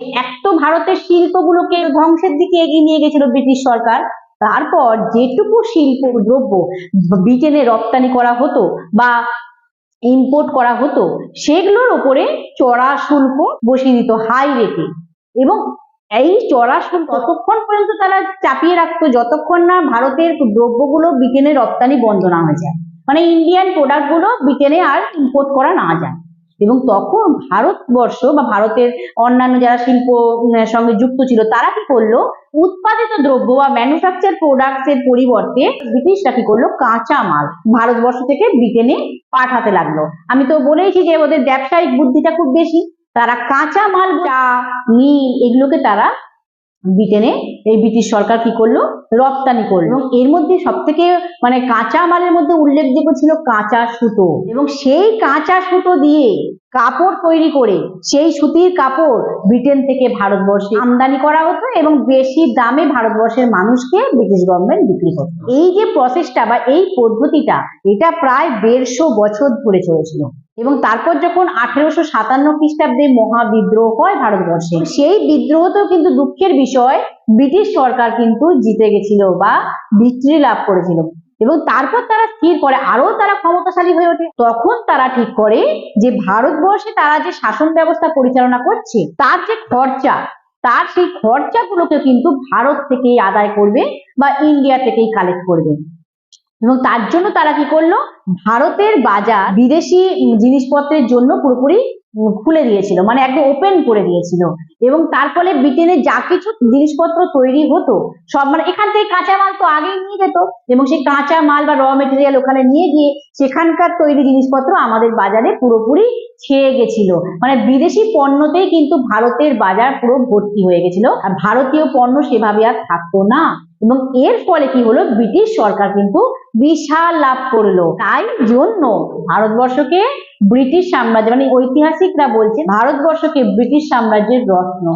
এক তো ভারতের শিল্পগুলোকে ধ্বংসের দিকে এগিয়ে নিয়ে গেছিল ব্রিটিশ সরকার, তারপর যেটুকু শিল্প দ্রব্য ব্রিটেনে রপ্তানি করা হতো বা ইম্পোর্ট করা হতো, সেগুলোর উপরে চড়া শুল্ক বসিয়ে দিত হাই রেটে এবং এই চড়া শুল্ক ততক্ষণ পর্যন্ত তারা চাপিয়ে রাখতো যতক্ষণ না ভারতের দ্রব্যগুলো ব্রিটেনে রপ্তানি বন্ধ না হয়ে যায়। মানে ইন্ডিয়ান প্রোডাক্টগুলো ব্রিটেনে আর ইম্পোর্ট করা না যায়। এবং তখন ভারতবর্ষ বা ভারতের অন্যান্য যারা শিল্প সঙ্গে যুক্ত ছিল, তারা কি করল? উৎপাদিত দ্রব্য বা ম্যানুফ্যাকচার প্রোডাক্টস এর পরিবর্তে ব্রিটিশরা কি করল? কাঁচা মাল ভারতবর্ষ থেকে ব্রিটেনে পাঠাতে লাগল। আমি তো বলেইছি যে ওদের ব্যবসায়িক বুদ্ধিটা খুব বেশি। তারা কাঁচা মাল, চা, নীল, এগুলোকে তারা ব্রিটেনে এই ব্রিটিশ সরকার কি করল? রপ্তানি করল। এবং এর মধ্যে সব থেকে মানে কাঁচা মালের মধ্যে উল্লেখযোগ্য ছিল কাঁচা সুতো। এবং সেই কাঁচা সুতো দিয়ে কাপড় তৈরি করে সেই সুতির কাপড় ব্রিটেন থেকে ভারতবর্ষে আমদানি করা হতো এবং বেশি দামে ভারতবর্ষের মানুষকে ব্রিটিশ গভর্নমেন্ট বিক্রি করতো। এই যে প্রসেসটা বা এই পদ্ধতিটা এটা প্রায় দেড়শো বছর ধরে চলেছিল। এবং তারপর যখন আঠেরোশো সাতান্ন খ্রিস্টাব্দে মহাবিদ্রোহ হয় ভারতবর্ষে, সেই বিদ্রোহতেও কিন্তু দুঃখের বিষয়, ব্রিটিশ সরকার কিন্তু জিতে গেছিল বা ভিক্টরি লাভ করেছিল। এবং তারপর তারা স্থির করে আরও তারা ক্ষমতাশালী হয়ে ওঠে। তখন তারা ঠিক করে যে ভারতবর্ষে তারা যে শাসন ব্যবস্থা পরিচালনা করছে, তার যে খরচা, তার সেই খরচাগুলোকে কিন্তু ভারত থেকেই আদায় করবে বা ইন্ডিয়া থেকেই কালেক্ট করবে। এবং তার জন্য তারা কি করল? ভারতের বাজার বিদেশি জিনিসপত্রের জন্য পুরোপুরি খুলে দিয়েছিল মানে একদম ওপেন করে দিয়েছিল। এবং তার ফলে ব্রিটেনে যা কিছু জিনিসপত্র তৈরি হতো, সব মানে এখান থেকে কাঁচা মাল তো আগেই নিয়ে যেত, এবং সেই কাঁচা মাল বা র মেটেরিয়াল ওখানে নিয়ে গিয়ে সেখানকার তৈরি জিনিসপত্র আমাদের বাজারে পুরোপুরি ছেয়ে গেছিল। মানে বিদেশি পণ্যতেই কিন্তু ভারতের বাজার পুরো ভর্তি হয়ে গেছিল। আর ভারতীয় পণ্য সেভাবে আর থাকতো না। এবং এর ফলে কি হলো? ব্রিটিশ সরকার কিন্তু বিশাল লাভ করল। তাই জন্য ভারতবর্ষকে ব্রিটিশ সাম্রাজ্য মানে ঐতিহাসিকরা বলছে ভারতবর্ষকে ব্রিটিশ সাম্রাজ্যের রত্ন।